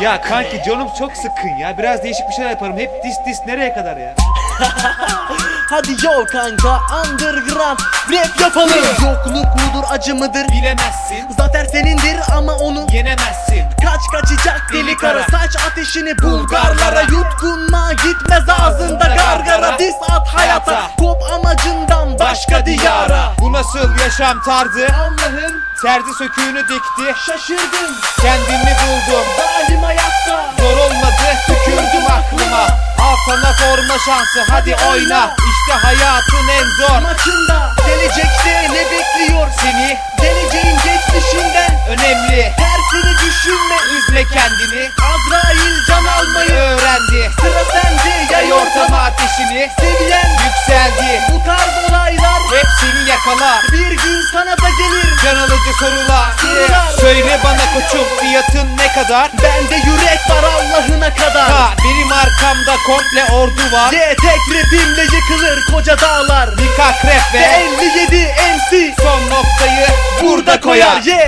Ya kanki canım çok sıkkın ya. Biraz değişik bir şeyler yaparım. Hep dis dis nereye kadar ya? Hadi yo kanka underground rap yapalım Yokluk mudur acı mıdır Bilemezsin, Zafer senindir ama onu yenemezsin. Kaç kaçacak deli Deli kara kara. Saç ateşini Bulgarlara Yutkunma gitmez ağzında gargara Dis at hayata. Kop amacından başka diyara Bu nasıl yaşam tarzı? Allah'ım Terzi söküğünü dikti. şaşırdım Kendimi buldum. Zalim hayatta Zor olmadı, tükürdüm aklıma. Al sana forma şansı, hadi oyna. İşte hayatın en zor. Maçında gelecekte ne bekliyor Seni Geleceğin geçmişinden önemli. Tersini düşünme Üzme kendini. Azrail can almayı Öğrendi. Sıra sende yay ortama ateşini Seviyen yükseldi. Bir gün sana da gelir Can alıcı sorular. Sorular. Söyle bana koçum fiyatın ne kadar? Bende yürek var Allah'ına kadar Ha benim arkamda komple ordu var. C tek rapimle yıkılır koca dağlar Nikak rap Ve ve 57 MC son noktayı burada koyar Ye